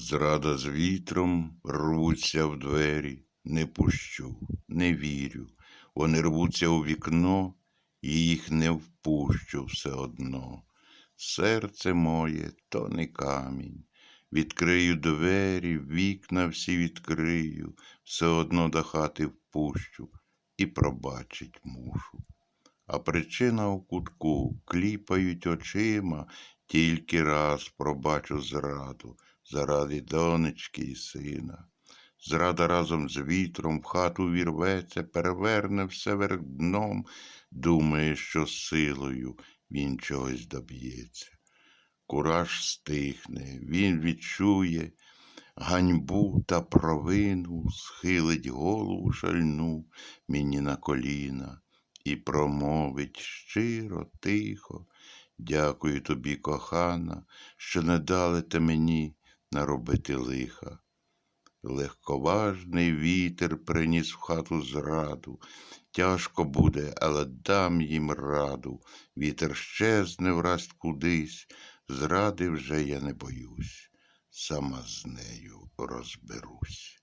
Зрада з вітром рвуться в двері, не пущу, не вірю. Вони рвуться у вікно, і їх не впущу все одно. Серце моє то не камінь. Відкрию двері, вікна всі відкрию, все одно до хати впущу і пробачить мушу. А причина у кутку кліпають очима, тільки раз пробачу зраду заради донечки і сина. Зрада разом з вітром в хату вірветься, переверне все верх дном, думає, що силою він чогось доб'ється. Кураж стихне, він відчує ганьбу та провину, схилить голову шальну мені на коліна і промовить щиро, тихо. Дякую тобі, кохана, що не дали те мені наробити лиха. Легковажний вітер приніс в хату зраду. Тяжко буде, але дам їм раду. Вітер щезне враз кудись, зради вже я не боюсь, сама з нею розберусь.